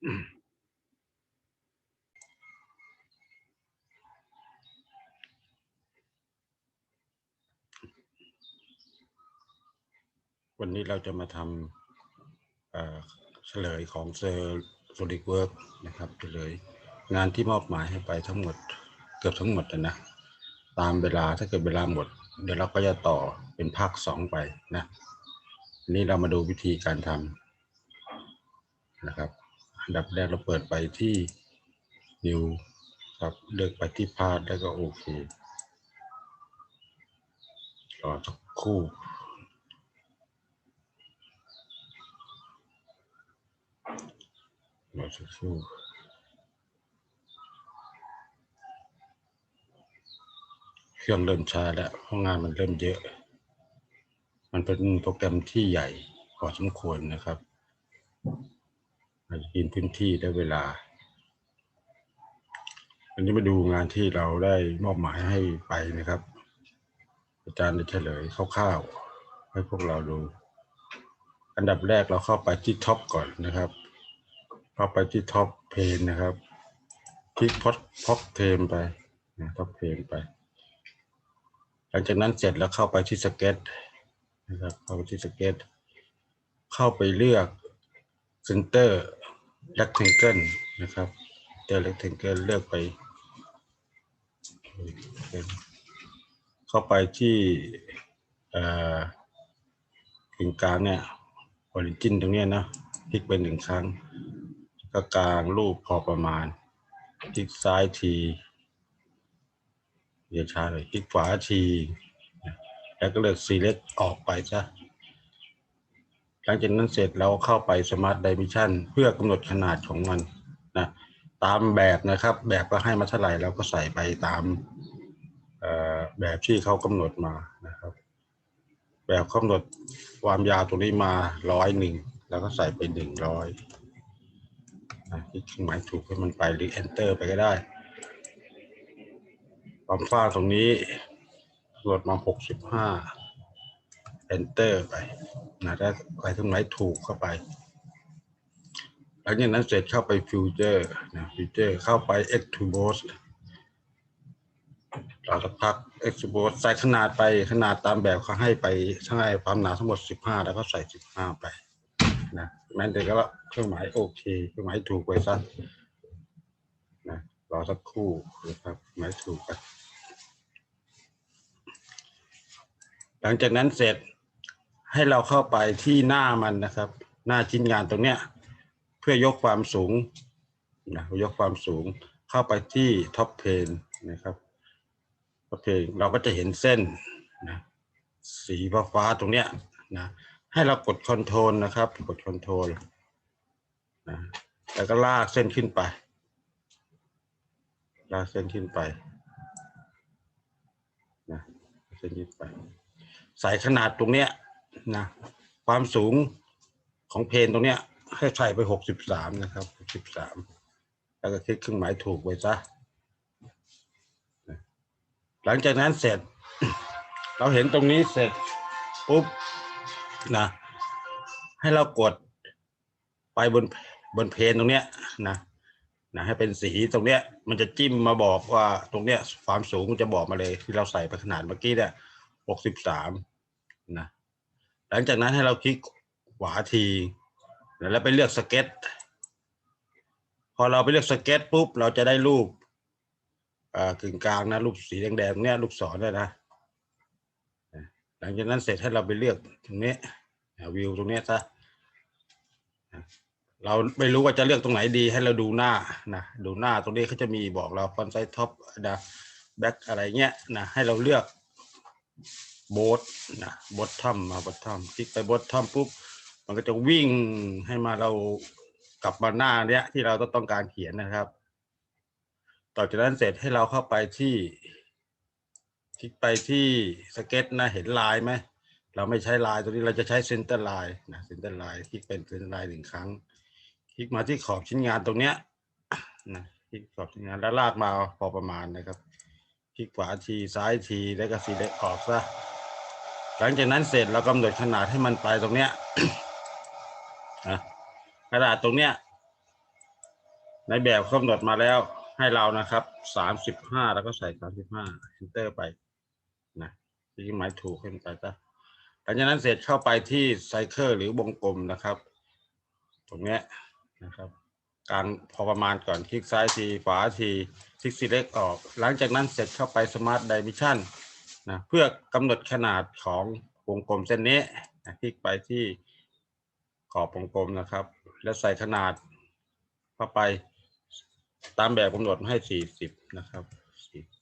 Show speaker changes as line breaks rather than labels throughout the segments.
วันนี้เราจะมาทำเฉลยของเซอร์โซลิกเวิร์กนะครับเฉลยงานที่มอบหมายให้ไปทั้งหมดเกือบทั้งหมดนะนะตามเวลาถ้าเกิดเวลาหมด เดี๋ยวเราก็จะต่อเป็นภาคสองไปนะนนี้เรามาดูวิธีการทำนะครับ อันดับแรกเราเปิดไปที่ New ครับเลือกไปที่พาดแล้วก็โอเครอสักครู่รอสักครู่เครื่องเริ่มช้าแล้วเพราะงานมันเริ่มเยอะ มันเป็นโปรแกรมที่ใหญ่พอสมควรนะครับ กินพื้นที่ได้เวลา อันนี้มาดูงานที่เราได้มอบหมายให้ไปนะครับ อาจารย์ได้เฉลยคร่าวๆให้พวกเราดู อันดับแรกเราเข้าไปที่ท็อปก่อนนะครับ เข้าไปที่ท็อปเพนนะครับ คลิกพอดท็อปเทมไปนะท็อปเพนไป หลังจากนั้นเสร็จแล้วเข้าไปที่สเก็ตนะครับเข้าไปที่สเก็ตเข้าไปเลือก Center Rectangle นะครับ Center Rectangle เลือกไป เข้าไปที่เอ่อกึ่งกลางเนี่ย Origin ตรงเนี้ยนะคลิกไปหนึ่งครั้ง ก็กลางรูปพอประมาณ คลิกซ้ายที เดี๋ยวช้าเลยคลิกขวาที แล้วก็เลือก select ออกไปซะ หลังจากนั้นเสร็จเราเข้าไป Smart Dimension เพื่อกำหนดขนาดของมันนะตามแบบนะครับ แบบก็ให้มาเท่าไหร่เราก็ใส่ไปตามแบบที่เขากำหนดมานะครับ แบบกำหนดความยาวตรงนี้มาร้อยหนึ่งแล้วก็ใส่ไปหนึ่งร้อยคลิกเครื่องหมายถูกให้มันไปหรือ enter ไปก็ได้ ความฟ้าตรงนี้กำหนดมาหกสิบห้า enter ไปนะถ้าใส่เครื่องหมายถูกเข้าไป หลังจากนั้นเสร็จเข้าไป future นะ future เข้าไป expose เราสักพัก expose ใส่ขนาดไปขนาดตามแบบเขาให้ไปทั้งไอ้ความหนาทั้งหมด 15 แล้วก็ใส่ 15 ไปนะแม้แต่ก็เครื่องหมายโอเคเครื่องหมายถูกไปซะนะรอสักครู่นะครับหมายถูกไปหลังจากนั้นเสร็จ ให้เราเข้าไปที่หน้ามันนะครับ หน้าชิ้นงานตรงเนี้ยเพื่อยกความสูงนะยกความสูงเข้าไปที่ท็อปเพนนะครับท็อปเพนเราก็จะเห็นเส้นนะสีฟ้าฟ้าตรงเนี้ยนะให้เรากดคอนโทรลนะครับ กดคอนโทรลนะแล้วก็ลากเส้นขึ้นไป ลากเส้นขึ้นไปนะเส้นขึ้นไปใส่ขนาดตรงเนี้ย นะความสูงของเพนตรงเนี้ย ให้ใส่ไปหกสิบสามนะครับหกสิบสามแล้วก็คลิกเครื่องหมายถูกไว้ซะหลังจากนั้นเสร็จ เราเห็นตรงนี้เสร็จปุ๊บนะให้เรากดไปบนบนเพนตรงเนี้ยนะนะให้เป็นสีตรงเนี้ย มันจะจิ้มมาบอกว่าตรงเนี้ยความสูงมันจะบอกมาเลยที่เราใส่ไปขนาดเมื่อกี้เนี่ยหกสิบสามนะ หลังจากนั้นให้เราคลิกขวาที แล้วไปเลือกสเก็ต พอเราไปเลือกสเก็ตปุ๊บ เราจะได้รูปกึ่งกลางนะรูปสีแดงๆเนี่ยลูกศรเนี่ยนะหลังจากนั้นเสร็จให้เราไปเลือกตรงนี้วิวตรงเนี้ยซะเราไม่รู้ว่าจะเลือกตรงไหนดีให้เราดูหน้านะดูหน้าตรงนี้เขาจะมีบอกเราฟอนไซต์ท็อปนะแบ็คอะไรเงี้ยนะให้เราเลือก โบทนะบททัมมาบททัมคลิกไปบททัมปุ๊บมันก็จะวิ่งให้มาเรากลับมาหน้าเนี้ยที่เราต้องการเขียนนะครับ ต่อจากนั้นเสร็จให้เราเข้าไปที่คลิกไปที่สเก็ตนะเห็นลายไหมเราไม่ใช้ลายตัวนี้เราจะใช้เซนเตอร์ไลน์นะเซนเตอร์ไลน์คลิกเป็นเซนเตอร์ไลน์หนึ่งครั้ง คลิกมาที่ขอบชิ้นงานตรงเนี้ยนะคลิกขอบชิ้นงานแล้วลากมาพอประมาณนะครับ คลิกขวาทีซ้ายทีแล้วก็สีเล็กออกซะ หลังจากนั้นเสร็จเรากำหนดขนาดให้มันไปตรงเนี้ยนะขนาดตรงเนี้ยในแบบกำหนดมาแล้วให้เรานะครับสามสิบห้าแล้วก็ใส่สามสิบห้า enter ไปนะที่หมายถูกขึ้นไปซะหลังจากนั้นเสร็จเข้าไปที่ไซเคิลหรือวงกลมนะครับ ตรงเนี้ยนะครับกางพอประมาณก่อนคลิกซ้ายทีขวาทีคลิก select ออก หลังจากนั้นเสร็จเข้าไป smart dimension นะเพื่อกำหนดขนาดของวงกลมเส้นนี้นะคลิกไปที่ขอบวงกลมนะครับ แล้วใส่ขนาดเข้าไปตามแบบกำหนดให้ 40 นะครับ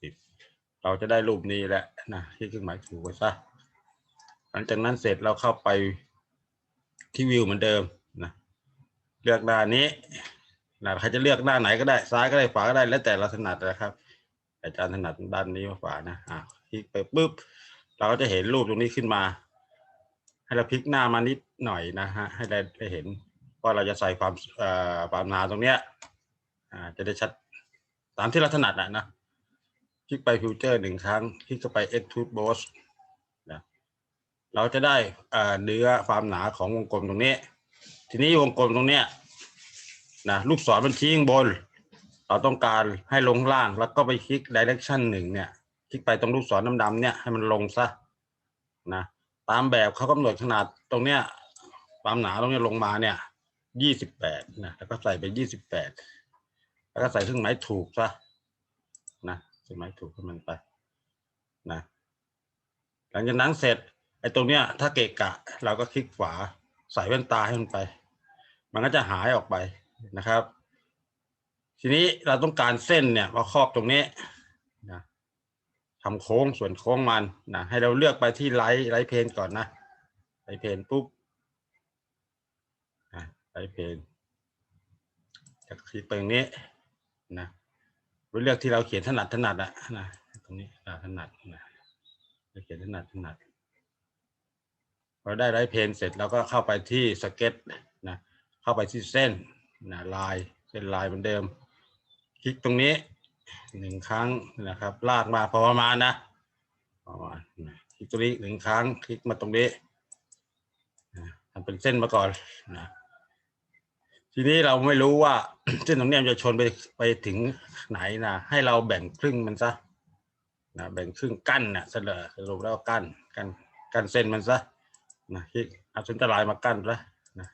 40 เราจะได้รูปนี้แหละนะที่เครื่องหมายถูกไว้ซะหลังจากนั้นเสร็จเราเข้าไปที่วิวเหมือนเดิมนะเลือกหน้านี้นะใครจะเลือกหน้าไหนก็ได้ซ้ายก็ได้ขวาก็ได้แล้วแต่เราถนัดนะครับ อาจารย์ถนัดด้านนี้มากกว่านะอะ คลิกไปปุ๊บ เราก็จะเห็นรูปตรงนี้ขึ้นมา ให้เราพลิกหน้ามานิดหน่อยนะฮะให้ได้ได้เห็นว่าเราจะใส่ความความหนาตรงเนี้ยอ่าจะได้ชัดตามที่เราถนัดอะนะคลิกไปฟิวเจอร์หนึ่งครั้งคลิกไป extrude boss นะเราจะได้เอ่อเนื้อความหนาของวงกลมตรงนี้ ทีนี้วงกลมตรงเนี้ยนะลูกศรมันชี้ข้างบน เราต้องการให้ลงล่างแล้วก็ไปคลิก direction หนึ่งเนี่ย ลิกไปตรงลูกศรดำๆเนี่ยให้มันลงซะนะตามแบบเขากำหนดขนาดตรงเนี้ยความหนาตรงเนี้ยลงมาเนี่ยยี่สิบแปดนะแล้วก็ใส่ไปยี่สิบแปดแล้วก็ใส่เครื่องหมายถูกซะนะเครื่องหมายถูกให้มันไปนะหลังจากนั้นเสร็จไอ้ตรงเนี้ยถ้าเกะกะ เราก็คลิกขวาใส่แว่นตาให้มันไป มันก็จะหายออกไปนะครับ ทีนี้เราต้องการเส้นเนี่ยมาครอบตรงนี้ ทำโค้งส่วนโค้งมันนะให้เราเลือกไปที่ไลท์ไลท์เพนก่อนนะไลท์เพนปุ๊บนะไลท์เพนจะคลิกไปตรงนี้นะเราเลือกที่เราเขียนถนัดถนัดอะนะตรงนี้ถนัดนะเราเขียนถนัดถนัดพอได้ไลท์เพนเสร็จเราก็เข้าไปที่สเก็ตนะเข้าไปที่เส้นนะลายเส้นลายเหมือนเดิม คลิกตรงนี้ หนึ่งครั้งนะครับ ลากมาพอประมาณนะประมาณคลิกตรงนี้หนึ่งครั้ง คลิกมาตรงนี้ทำเป็นเส้นมาก่อนนะทีนี้เราไม่รู้ว่าเส้นตรงนี้จะชนไปไปถึงไหนนะให้เราแบ่งครึ่งมันซะนะแบ่งครึ่งกั้นนะเสนอสรุปแล้วกั้นกั้นกั้นเส้นมันซะนะคลิกเอาเส้นตรายมากั้นซะนะ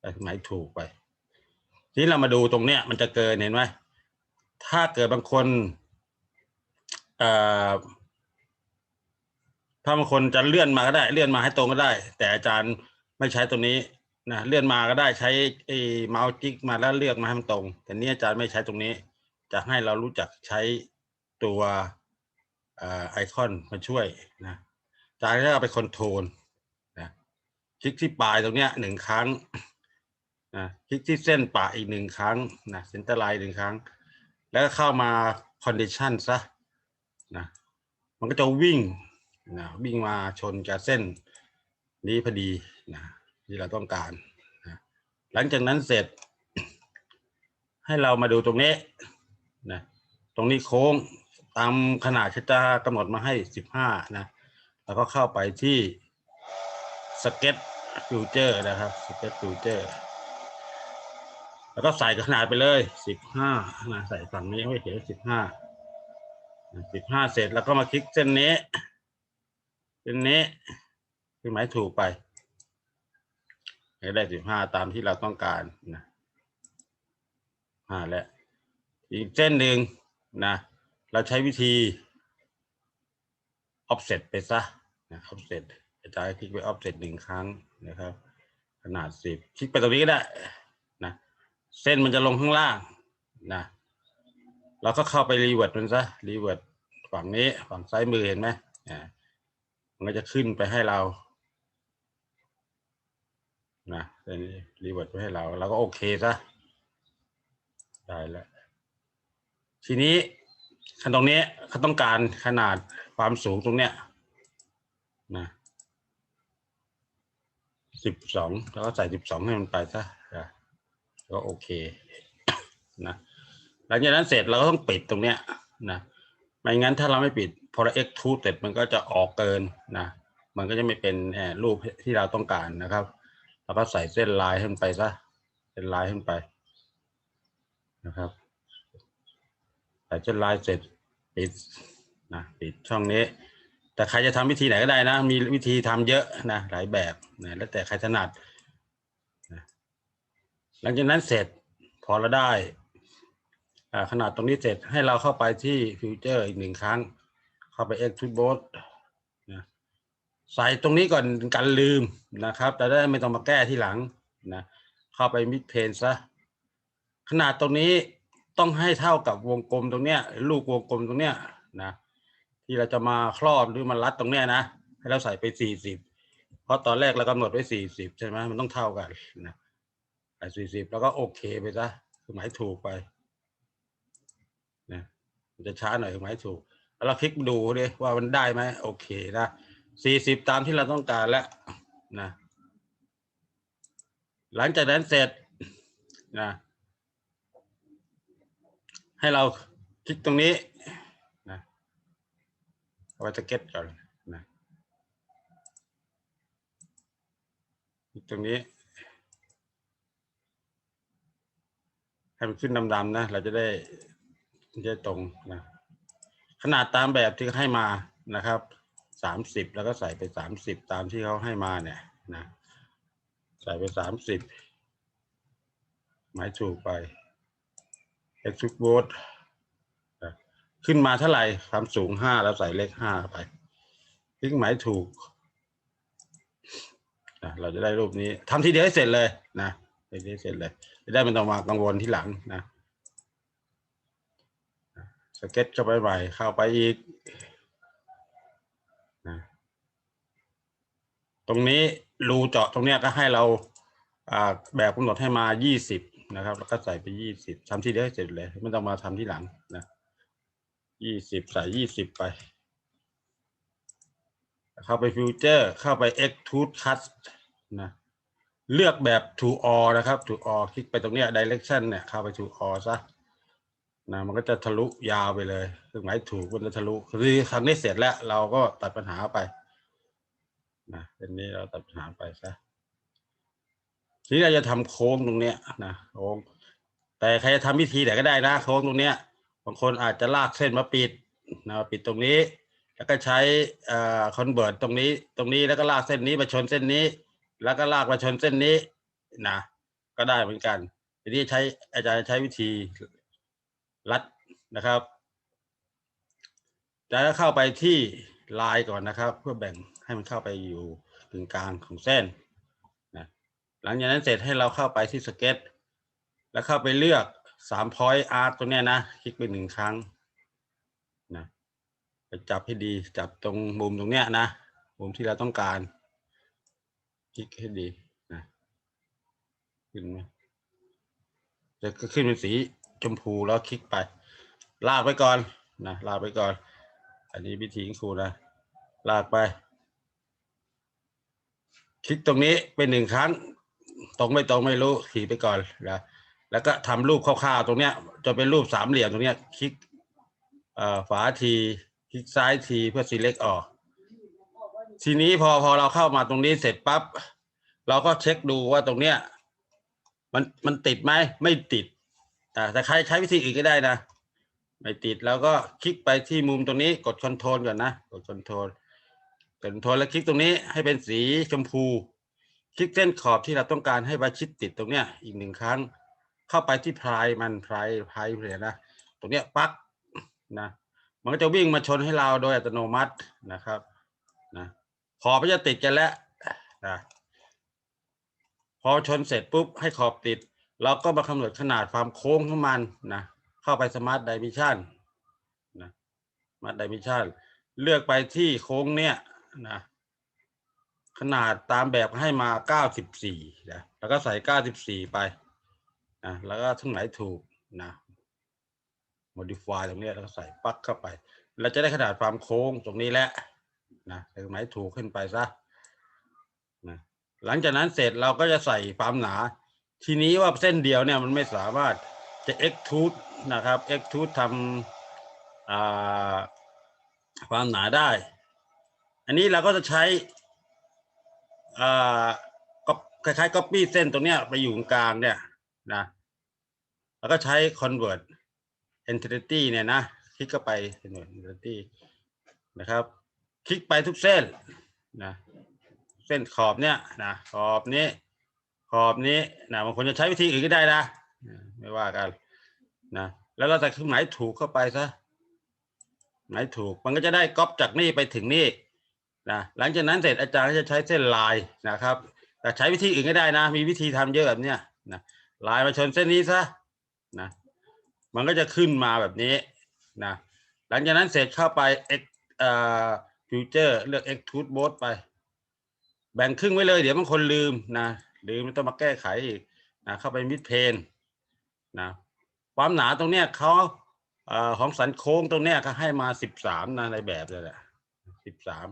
แต่หมายถูกไปทีนี้เรามาดูตรงเนี้ยมันจะเกินเห็นไหม ถ้าเกิดบางคนถ้าบางคนจะเลื่อนมาก็ได้ เลื่อนมาให้ตรงก็ได้ แต่อาจารย์ไม่ใช้ตัวนี้นะเลื่อนมาก็ได้ใช้ไอ้เมาส์จิกมาแล้วเลือกมาให้มันตรง แต่นี้อาจารย์ไม่ใช้ตรงนี้ จะให้เรารู้จักใช้ตัวอไอคอนมาช่วยนะอาจารย์ก็เอาไปคอนโทรลนะคลิกที่ปลายตรงเนี้ยหนึ่งครั้งนะคลิกที่เส้นปะอีกหนึ่งครั้งนะเซนเตอร์ไลน์หนึ่งครั้ง แล้วเข้ามา condition ซะนะมันก็จะวิ่งนะวิ่งมาชนกับเส้นนี้พอดีนะที่เราต้องการนะหลังจากนั้นเสร็จ ให้เรามาดูตรงนี้นะตรงนี้โค้งตามขนาดที่จะกำหนดมาให้สิบห้านะแล้วก็เข้าไปที่สเก็ตฟิวเจอร์นะครับสเก็ตฟิวเจอร์ แล้วก็ใส่ขนาดไปเลยสิบห้านะใส่ฝั่งนี้ให้เขียนสิบห้าสิบห้าเสร็จแล้วก็มาคลิกเส้นนี้ เส้นนี้คือหมายถูกไปให้ได้สิบห้าตามที่เราต้องการนะห้าแล้วอีกเส้นหนึ่งนะ เราใช้วิธี offset ไปซะนะ offset อาจารย์คลิกไป offset หนึ่งครั้งนะครับ ขนาดสิบคลิกไปตรงนี้ก็ได้ เส้นมันจะลงข้างล่างนะเราก็เข้าไปรีเวิร์ดมันซะรีเวิร์ดฝั่งนี้ฝั่งซ้ายมือเห็นไหมอ่ามันก็จะขึ้นไปให้เรานะเส้นนี้รีเวิร์ดไปให้เราเราก็โอเคซะได้แล้วทีนี้ขั้นตรงนี้เขาต้องการขนาดความสูงตรงเนี้ยนะสิบสองแล้วก็ใส่สิบสองให้มันไปซะนะ ก็โอเคนะหลังจากนั้นเสร็จเราก็ต้องปิดตรงเนี้ยนะไม่งั้นถ้าเราไม่ปิดพอเรา extrude เสร็จมันก็จะออกเกินนะมันก็จะไม่เป็นรูปที่เราต้องการนะครับเราก็ใส่เส้นลายขึ้นไปซะเส้นลายขึ้นไปนะครับใส่เส้นลายเสร็จปิดนะปิดช่องนี้ แต่ใครจะทำวิธีไหนก็ได้นะ มีวิธีทำเยอะนะหลายแบบนะแล้วแต่ใครถนัด หลังจากนั้นเสร็จพอเราได้ขนาดตรงนี้เสร็จให้เราเข้าไปที่ฟิวเจอร์อีกหนึ่งครั้ง เข้าไป Extrude นะใส่ตรงนี้ก่อนกันลืมนะครับแต่ได้ไม่ต้องมาแก้ที่หลังนะเข้าไปมิดเพนซะขนาดตรงนี้ต้องให้เท่ากับวงกลมตรงเนี้ยลูกวงกลมตรงเนี้ยนะที่เราจะมาครอบหรือมารัดตรงเนี้ยนะให้เราใส่ไปสี่สิบเพราะตอนแรกเรากำหนดไว้สี่สิบใช่ไหมมันต้องเท่ากันนะ ใส่สี่สิบแล้วก็โอเคไปซะคือหมายถูกไปนะมันจะช้าหน่อยคือหมายถูก แล้วเราคลิกดูดิว่ามันได้ไหมโอเคนะสี่สิบตามที่เราต้องการแล้วนะหลังจากนั้นเสร็จนะให้เราคลิกตรงนี้นะเอาไว้สเก็ตก่อนนะคลิกตรงนี้ ให้มันขึ้นดำๆนะ เราจะได้จะได้ตรงนะ ขนาดตามแบบที่เขาให้มานะครับสามสิบแล้วก็ใส่ไปสามสิบตามที่เขาให้มาเนี่ยนะใส่ไปสามสิบหมายถูกไป x t r u d e board นะขึ้นมาเท่าไหร่ความสูงห้าแล้วใส่เลขห้าไปคลิกหมายถูกนะเราจะได้รูปนี้ทำทีเดียวให้เสร็จเลยนะทีเดียวเสร็จเลย จะได้ไม่ต้องมากังวลที่หลังนะสเก็ตเข้าไปใหม่เข้าไปอีกนะตรงนี้รูเจาะตรงเนี้ยก็ให้เราแบบกำหนดให้มา 20 นะครับ แล้วก็ใส่ไป 20ทำที่เดียวให้เสร็จเลย ไม่ต้องมาทำที่หลังนะ20 ใส่ 20 ไป เข้าไปฟิวเจอร์เข้าไป extrude cut นะ เลือกแบบ to all นะครับ to all คลิกไปตรงเนี้ย direction เนี่ยเข้าไป to all ซะนะมันก็จะทะลุยาวไปเลยเครื่องหมายถูกมันจะทะลุคือครั้งนี้เสร็จแล้ว เราก็ตัดปัญหาไปนะเป็นนี้เราตัดปัญหาไปซะทีนี้เราจะทำโค้งตรงเนี้ยนะโค้งแต่ใครจะทำวิธีไหนก็ได้นะโค้งตรงเนี้ยบางคนอาจจะลากเส้นมาปิดนะปิดตรงนี้ แล้วก็ใช้เอ่อคอนเวิร์ตตรงนี้ตรงนี้แล้วก็ลากเส้นนี้มาชนเส้นนี้ แล้วก็ลากมาชนเส้นนี้นะก็ได้เหมือนกัน ทีนี้ใช้อาจารย์ใช้วิธีรัดนะครับจะเข้าไปที่ลายก่อนนะครับ เพื่อแบ่งให้มันเข้าไปอยู่ตรงกลางของเส้นนะหลังจากนั้นเสร็จให้เราเข้าไปที่สเก็ต แล้วเข้าไปเลือกสามพอยต์อาร์ตตรงเนี้ยนะคลิกไปหนึ่งครั้งนะไปจับให้ดีจับตรงมุมตรงเนี้ยนะมุมที่เราต้องการ คลิกให้ดีนะขึ้นไหมจะก็ขึ้นเป็นสีชมพูแล้วคลิกไป ลากไปก่อนนะลากไปก่อน อันนี้วิธีของครูนะ ลากไป คลิกตรงนี้ไปหนึ่งครั้ง ตรงไม่ตรงไม่รู้ขี่ไปก่อนนะแล้วก็ทำรูปคร่าวๆตรงเนี้ยจะเป็นรูปสามเหลี่ยมตรงเนี้ยคลิกอ่อฝาที คลิกซ้ายทีเพื่อ select ออก ทีนี้พอพอเราเข้ามาตรงนี้เสร็จปั๊บเราก็เช็คดูว่าตรงเนี้ย มันมันติดไหมไม่ติดอ่แต่ใครใช้วิธีอื่นก็ได้นะไม่ติดแล้วก็คลิกไปที่มุมตรงนี้กดคอนโทรลก่อนนะกดคอนโทรลกดคอนโทรลแล้วคลิกตรงนี้ให้เป็นสีชมพู คลิกเส้นขอบที่เราต้องการให้ประชิดติดตรงเนี้ย อีกหนึ่งครั้ง เข้าไปที่พลายมันพลายพลายเลยนะตรงเนี้ยปักนะ มันก็จะวิ่งมาชนให้เราโดยอัตโนมัตินะครับ ขอบก็จะติดกันแล้วนะพอชนเสร็จปุ๊บให้ขอบติด เราก็มาคำนวณขนาดความโค้งของมันนะเข้าไปสมาร์ทไดมิชันนะสมาร์ทดิชันเลือกไปที่โค้งเนี้ยนะขนาดตามแบบให้มา 94นะแล้วก็ใส่ 94 ไปนะแล้วก็ทั้งไหนถูกนะ modify ตรงเนี้ยแล้วก็ใส่ปักเข้าไปเราจะได้ขนาดความโค้งตรงนี้แหละ นะตรงไหนถูกขึ้นไปซะนะหลังจากนั้นเสร็จเราก็จะใส่ความหนา ทีนี้ว่าเส้นเดียวเนี่ยมันไม่สามารถจะ extrude นะครับ extrude ทำความหนาได้ อันนี้เราก็จะใช้อ่าก็คล้ายๆ copy เส้นตรงเนี้ยไปอยู่กลางเนี่ยนะแล้วก็ใช้ convert entity เนี่ยนะ คลิกเข้าไป entity นะครับ ลิกไปทุกเส้นนะเส้นขอบเนี่ยนะขอบนี้ ขอบนี้นะบางคนจะใช้วิธีอื่นก็ได้นะไม่ว่ากันนะแล้วเราใส่เครื่องหมายถูกเข้าไปซะหมายถูกมันก็จะได้ก๊อปจากนี่ไปถึงนี่นะหลังจากนั้นเสร็จอาจารย์ก็จะใช้เส้นลายนะครับ แต่ใช้วิธีอื่นก็ได้นะ มีวิธีทำเยอะแบบเนี้ยนะลายมาชนเส้นนี้ซะนะมันก็จะขึ้นมาแบบนี้นะหลังจากนั้นเสร็จเข้าไป X เอ่อ future เลือก extrude both ไป แบ่งครึ่งไว้เลย เดี๋ยวบางคนลืมนะลืมไม่ต้องมาแก้ไขอีกนะเข้าไปมิดเพนนะความหนาตรงเนี้ยเขาเอ่อของสันโค้งตรงเนี้ยเขาให้มาสิบสามนะในแบบเลยแหละสิบสาม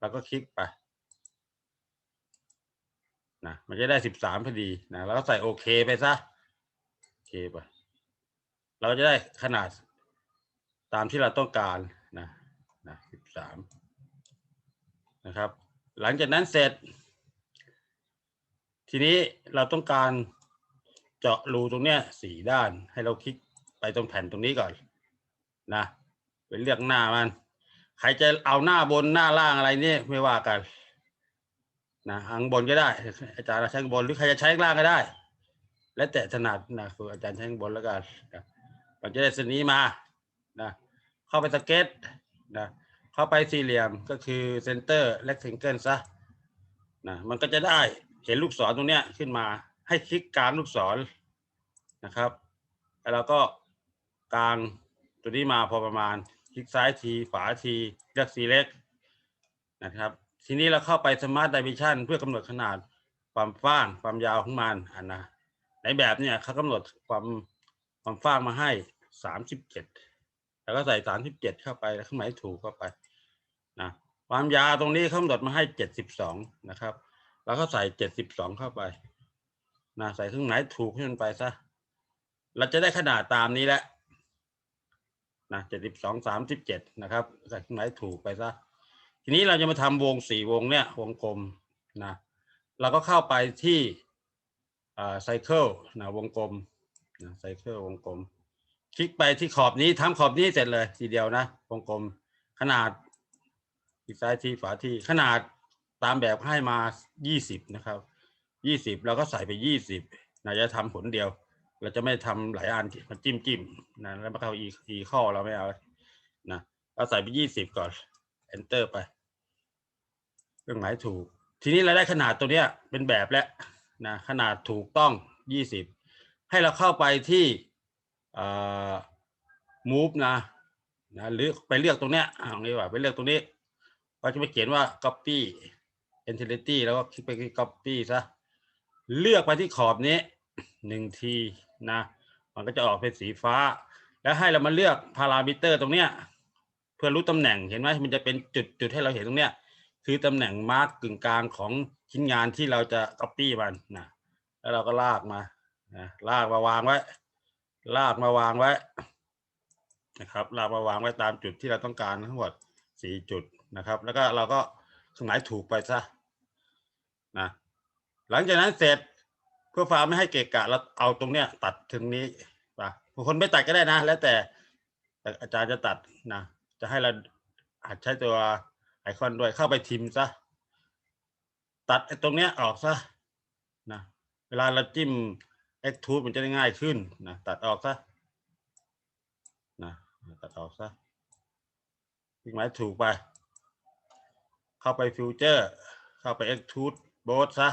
แล้วก็คลิกไปนะมันจะได้สิบสามพอดีนะแล้วก็ใส่โอเคไปซะโอเคไปเราจะได้ขนาดตามที่เราต้องการนะนะสิบสาม นะครับ หลังจากนั้นเสร็จ ทีนี้เราต้องการเจาะรูตรงเนี้ยสี่ด้าน ให้เราคลิกไปตรงแผ่นตรงนี้ก่อนนะไปเลือกหน้ามัน ใครจะเอาหน้าบนหน้าล่างอะไรนี่ไม่ว่ากันนะข้างบนก็ได้ อาจารย์ใช้ข้างบนหรือใครจะใช้ข้างล่างก็ได้ แล้วแต่ถนัดนะคืออาจารย์ใช้ข้างบนแล้วกันนะมันจะได้เส้นนี้มานะเข้าไปสเก็ตนะ เข้าไปสี่เหลี่ยมก็คือเซนเตอร์เล็ก t งเกิลซะนะมันก็จะได้เห็นลูกศรตรงเนี้ยขึ้นมาให้คลิกกลางลูกศรนะครับ แล้วเราก็กลางตัวนี้มาพอประมาณคลิกซ้ายทีฝาทีเลือก select นะครับ ทีนี้เราเข้าไป smart dimension เพื่อกำหนดขนาดความฟ้างความยาวของมันอันนะในแบบเนี่ยเขากำหนดความความฟ้างมาให้สามสิบเจ็ดแล้วก็ใส่สามสิบเจ็ดเข้าไปแล้วเครื่องหมายถูกเข้าไป นะความยาวตรงนี้เขากำหนดมาให้เจ็ดสิบสองนะครับ แล้วก็ใส่เจ็ดสิบสองเข้าไปนะใส่เครื่องหมายถูกให้นไปซะเราจะได้ขนาดตามนี้แหละนะเจ็ดสิบสองสามสิบเจ็ดนะครับใส่เครื่องหมายถูกไปซะทีนี้เราจะมาทำวงสี่วงเนี่ยวงกลมนะเราก็เข้าไปที่ไซเคิลนะวงกลมนะไซเคิลวงกลม คลิกไปที่ขอบนี้ทำขอบนี้เสร็จเลยทีเดียวนะวงกลมขนาด อีกซ้ายทีฝาทีขนาดตามแบบให้มายี่สิบนะครับยี่สิบเราก็ใส่ไปยี่สิบนะจะทำผลเดียว เราจะไม่ทำหลายอันมันจิ้มจิ้มนะแล้วมาเข้าอีอีข้อเราไม่เอานะเราใส่ไปยี่สิบก่อน enter ไปเครื่องหมายถูก ทีนี้เราได้ขนาดตัวเนี้ยเป็นแบบแล้วนะขนาดถูกต้องยี่สิบให้เราเข้าไปที่เอ่อ move นะนะหรือไปเลือกตรงเนี้ยเอ่างนี้ว่าไปเลือกตรงนี้ ก็จะไปเขียนว่า copy entity แล้วก็คลิกไปที่ copy ซะ เลือกไปที่ขอบนี้หนึ่งทีนะ มันก็จะออกเป็นสีฟ้า แล้วให้เรามาเลือกพารามิเตอร์ตรงเนี้ย เพื่อรู้ตำแหน่งเห็นไหมมันจะเป็นจุดจุดให้เราเห็นตรงเนี้ย คือตำแหน่งมาร์กกึ่งกลางของชิ้นงานที่เราจะ copy มันนะแล้วเราก็ลากมานะลากมาวางไว้ ลากมาวางไว้นะครับลากมาวางไว้ตามจุดที่เราต้องการทั้งหมดสี่จุด นะครับ แล้วก็เราก็เครื่องหมายถูกไปซะนะหลังจากนั้นเสร็จเพื่อควาไม่ให้เกะกะเราเอาตรงเนี้ยตัดถึงนี้ไปบางคนไม่ตัดก็ได้นะ แล้วแต่อาจารย์จะตัดนะจะให้เราอาจใช้ตัวไอคอนด้วยเข้าไปทิมซะตัดไอตรงเนี้ยออกซะนะเวลาเราจิ้ม extrude มันจะได้ง่ายขึ้นนะตัดออกซะนะตัดออกซะคลิกหมายถูกไป เข้าไปฟิวเจอร์เข้าไป extrude both ซะ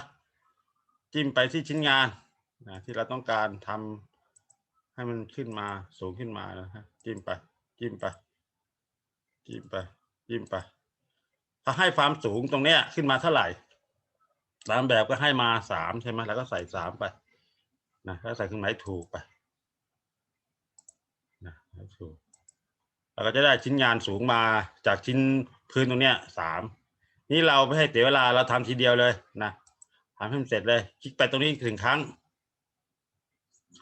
จิ้มไปที่ชิ้นงานนะที่เราต้องการทำให้มันขึ้นมาสูงขึ้นมานะฮะจิ้มไป จิ้มไป จิ้มไป จิ้มไป ถ้าให้ความสูงตรงเนี้ยขึ้นมาเท่าไหร่ตามแบบก็ให้มาสามใช่ไหมแล้วก็ใส่สามไปนะแล้วใส่เครื่องหมายถูกไปนะถูกเราก็จะได้ชิ้นงานสูงมาจากชิ้นพื้นตรงเนี้ยสาม นี่เราไม่ให้เสียเวลาเราทำทีเดียวเลยนะทำให้มันเสร็จเลย คลิกไปตรงนี้ถึงครั้ง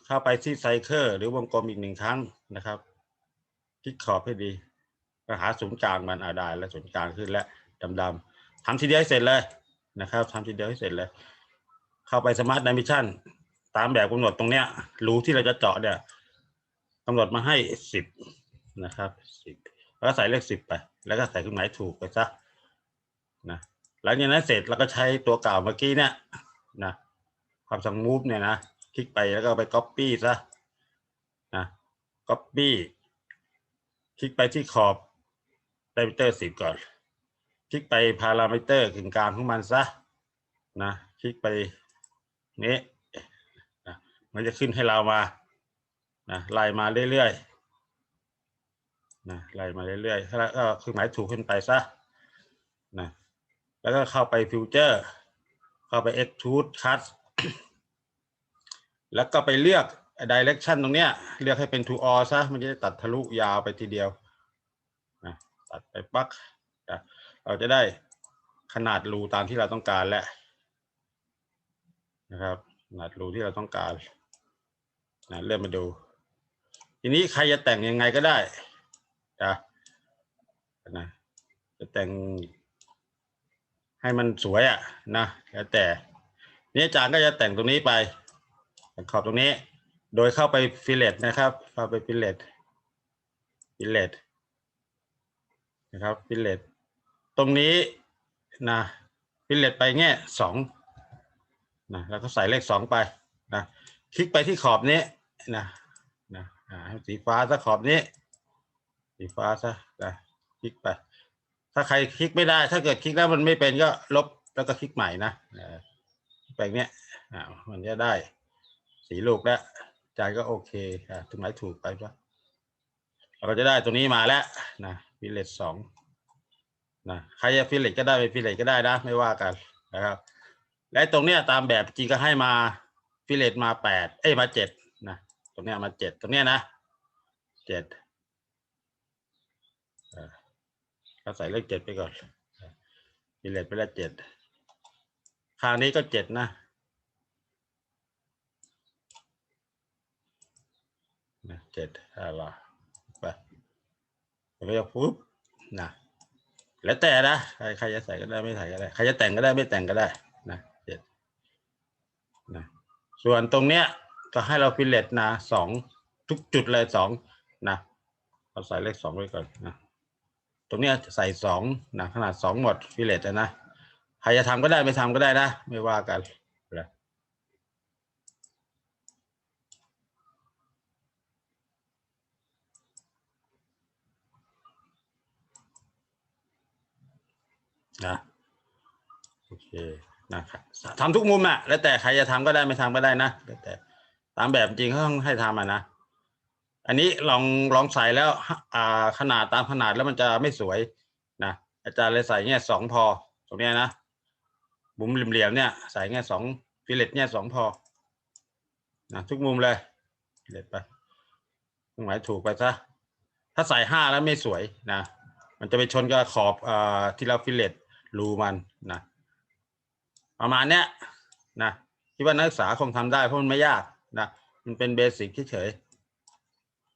เข้าไปที่ไซเคิลหรือวงกลมอีกหนึ่งครั้งนะครับ คลิกขอบให้ดีหาศูนย์กลางมันอาได้แล้วศูนย์กลางขึ้นแล้วดำๆทำทีเดียวให้เสร็จเลยนะครับทำทีเดียวให้เสร็จเลย เข้าไปสมาร์ทดิมิชันตามแบบกำหนดตรงเนี้ยรูที่เราจะเจาะเนี่ยกำหนดมาให้สิบนะครับสิบแล้วใส่เลขสิบไป แล้วก็ใส่เครื่องหมายถูกไปซะ นะหลังจากนั้นเสร็จเราก็ใช้ตัวเก่าเมื่อกี้เนี่ยนะความสั่ง move เนี่ยนะคลิกไปแล้วก็ไป copy ซะนะ copy คลิกไปที่ขอบ diameter สิบก่อน คลิกไปพารามิเตอร์กึ่งกลางของมันซะนะคลิกไปนี้นะมันจะขึ้นให้เรามานะไล่มาเรื่อยๆนะไล่มาเรื่อยๆแล้วก็เครื่องหมายถูกขึ้นไปซะนะ แล้วก็เข้าไปฟิวเจอร์ เข้าไป extrude cut แล้วก็ไปเลือก direction ตรงเนี้ย เลือกให้เป็น to all ซะ มันจะได้ตัดทะลุยาวไปทีเดียวนะตัดไปปักนะเราจะได้ขนาดรูตามที่เราต้องการแล้วนะครับ ขนาดรูที่เราต้องการนะเริ่มมาดู ทีนี้ใครจะแต่งยังไงก็ได้นะนะจะแต่ง ให้มันสวยอะนะแล้วแต่นี่อาจารย์ก็จะแต่งตรงนี้ไปขอบตรงนี้ โดยเข้าไปฟิลเลตนะครับเข้าไปฟิลเลตฟิลเลตนะครับฟิลเลตตรงนี้นะพิเลตไปเงี้ยสองนะแล้วก็ใส่เลขสองไปนะคลิกไปที่ขอบนี้นะนะอ่าให้สีฟ้าซะขอบนี้ สีฟ้าซะนะคลิกไป ถ้าใครคลิกไม่ได้ ถ้าเกิดคลิกแล้วมันไม่เป็นก็ลบแล้วก็คลิกใหม่นะเออไปเนี้ยมันจะได้สีลูกแล้วใจก็โอเคอ่าถึงไหนถูกไปปะเราจะได้ตรงนี้มาแล้วนะพิเลตสองนะใครจะฟิลเลตก็ได้ไปฟิลเลตก็ได้นะ ไม่ว่ากันนะครับ และตรงเนี้ยตามแบบจริงก็ให้มาฟิลเลตมาแปดเอ้ยมาเจ็ดนะตรงเนี้ยมาเจ็ดตรงเนี้ยนะเจ็ดเออ ก็ใส่เลขเจ็ดไปก่อนฟิลเลตไปแล้วเจ็ดข้างนี้ก็เจ็ดนะนะเจ็ดอะไรไปแล้วก็จะปุ๊บนะแล้วแต่นะใครใครจะใส่ก็ได้ไม่ใส่ก็ได้ใครจะแต่งก็ได้ไม่แต่งก็ได้นะเจ็ดนะส่วนตรงเนี้ยก็ให้เราฟิลเลตนะสองทุกจุดเลยสองนะเราใส่เลขสองไว้ก่อนนะ ตรงเนี้ยใส่สองนะขนาดสองหมดฟิเลตนะใครจะทำก็ได้ไม่ทำก็ได้นะ ไม่ว่ากันนะนะโอเคนะครับทำทุกมุมอะแล้วแต่ใครจะทำก็ได้ไม่ทำก็ได้นะแล้วแต่ตามแบบจริงเขาต้องให้ทำอะนะ อันนี้ลองลองใส่แล้วอ่าขนาดตามขนาดแล้วมันจะไม่สวยนะอาจารย์เลยใส่เนี่ยสองพอตรงเนี้ยนะบุ๋มเหลี่ยมเนี่ยใส่เนี่ยสองฟิเลตเนี่ยสองพอนะทุกมุมเลยฟิเลตไปตรงไหนถูกไปซะถ้าใส่ห้าแล้วไม่สวยนะมันจะไปชนกับขอบอ่าที่เราฟิเลตรูมันนะประมาณเนี้ยนะคิดว่านักศึกษาคงทำได้เพราะมันไม่ยากนะมันเป็นเบสิกเฉยๆ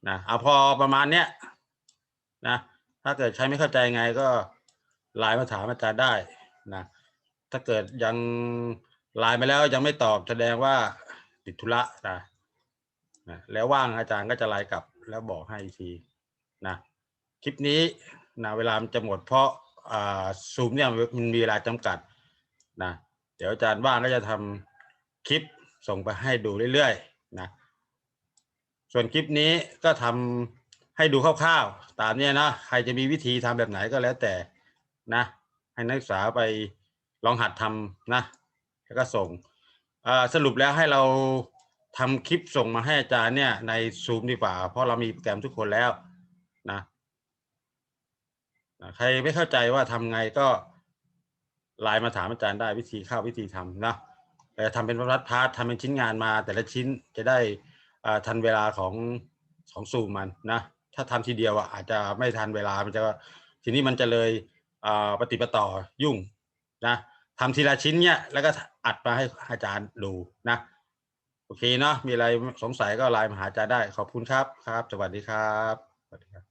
นะเอาพอประมาณเนี้ยนะถ้าเกิดใช้ไม่เข้าใจไงก็ไลน์มาถามอาจารย์ได้นะถ้าเกิดยังไลน์มาแล้วยังไม่ตอบแสดงว่าติดธุระนะนะแล้วว่างอาจารย์ก็จะไลน์กลับแล้วบอกให้ทีนะคลิปนี้นะเวลามันจะหมดเพราะอ่าซูมเนี่ยมันมีเวลาจำกัดนะเดี๋ยวอาจารย์ว่างก็จะทำคลิปส่งไปให้ดูเรื่อยๆ ส่วนคลิปนี้ก็ทำให้ดูคร่าวๆ ตามเนี้ยนะใครจะมีวิธีทำแบบไหนก็แล้วแต่นะ ให้นักศึกษาไปลองหัดทำนะ แล้วก็ส่งอ่าสรุปแล้วให้เราทำคลิปส่งมาให้อาจารย์เนี่ยในซูมดีกว่า เพราะเรามีโปรแกรมทุกคนแล้วนะใครไม่เข้าใจว่าทำไงก็ไลน์มาถามอาจารย์ได้วิธีเข้าวิธีทำนะแต่ทำเป็นรัดพาร์ททำเป็นชิ้นงานมาแต่ละชิ้นจะได้ ทันเวลาของของซูมมันนะถ้าทำทีเดียวอะอาจจะไม่ทันเวลามันจะทีนี้มันจะเลยอ่าปฏิปต่อยุ่งนะทำทีละชิ้นเนี่ยแล้วก็อัดมาให้อาจารย์ดูนะโอเคเนาะมีอะไรสงสัยก็ไลน์มาหาอาจารย์ได้ขอบคุณครับครับ สวัสดีครับสวัสดีครับ